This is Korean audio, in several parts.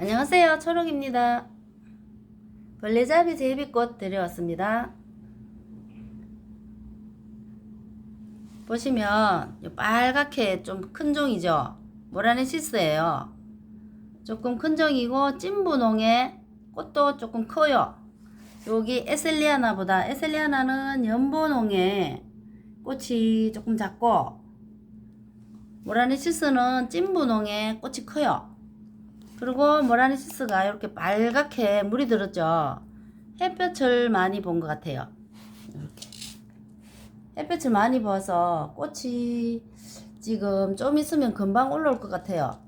안녕하세요. 초록입니다. 벌레잡이 제비꽃 데려왔습니다. 보시면 요 빨갛게 좀 큰 종이죠. 모라네시스예요. 조금 큰 종이고 찐분홍의 꽃도 조금 커요. 여기 에셀리아나 보다 에셀리아나는 연분홍의 꽃이 조금 작고 모라네시스는 찐분홍의 꽃이 커요. 그리고 모라니시스가 이렇게 빨갛게 물이 들었죠. 햇볕을 많이 본 것 같아요. 햇볕을 많이 봐서 꽃이 지금 좀 있으면 금방 올라올 것 같아요.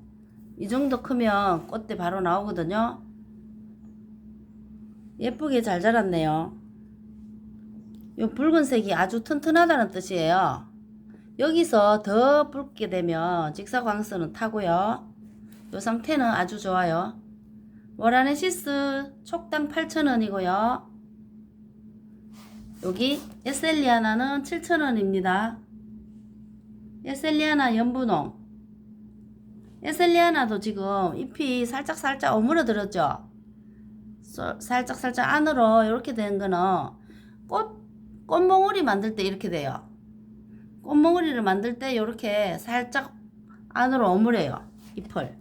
이 정도 크면 꽃대 바로 나오거든요. 예쁘게 잘 자랐네요. 이 붉은색이 아주 튼튼하다는 뜻이에요. 여기서 더 붉게 되면 직사광선은 타고요. 이 상태는 아주 좋아요. 모라네시스 촉당 8,000원이고요. 여기 에셀리아나는 7,000원입니다. 에셀리아나 연분홍. 에셀리아나도 지금 잎이 살짝살짝 오므러들었죠? 살짝 살짝 안으로 이렇게 된 거는 꽃, 꽃몽우리 만들 때 이렇게 돼요. 꽃몽우리를 만들 때 이렇게 살짝 안으로 오므려요. 잎을.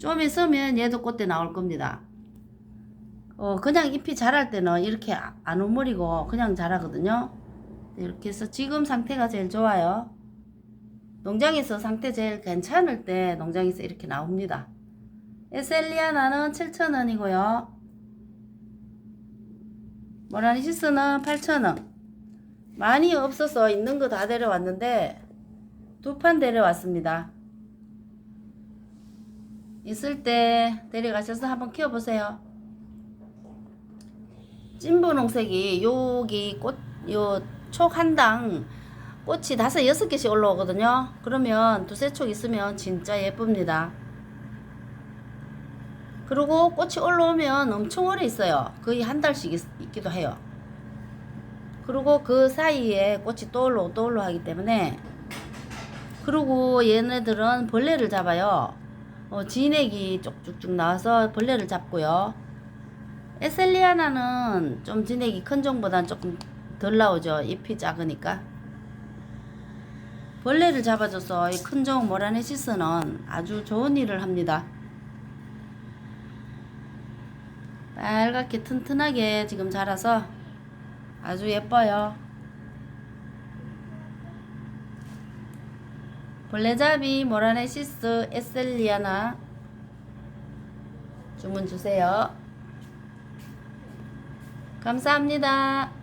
좀 있으면 얘도 꽃대 나올 겁니다. 어, 그냥 잎이 자랄 때는 이렇게 안 오므리고 그냥 자라거든요. 이렇게 해서 지금 상태가 제일 좋아요. 농장에서 상태 제일 괜찮을 때 농장에서 이렇게 나옵니다. 에셀리아나는 7,000원이고요. 모라니시스는 8,000원. 많이 없어서 있는 거 다 데려왔는데 두 판 데려왔습니다. 있을 때 데려가셔서 한번 키워보세요. 찐분홍색이 여기 꽃, 요 촉 한 당 꽃이 다섯 여섯 개씩 올라오거든요. 그러면 두세 촉 있으면 진짜 예쁩니다. 그리고 꽃이 올라오면 엄청 오래 있어요. 거의 한 달씩 있, 있기도 해요. 그리고 그 사이에 꽃이 또 올라오고 또 올라오고 하기 때문에 그리고 얘네들은 벌레를 잡아요. 어, 진액이 쭉쭉쭉 나와서 벌레를 잡고요. 에셀리아나는 좀 진액이 큰 종보단 조금 덜 나오죠. 잎이 작으니까. 벌레를 잡아줘서 이 큰 종 모라네시스는 아주 좋은 일을 합니다. 빨갛게 튼튼하게 지금 자라서 아주 예뻐요. 벌레잡이 모라네시스 에셀리아나 주문 주세요. 감사합니다.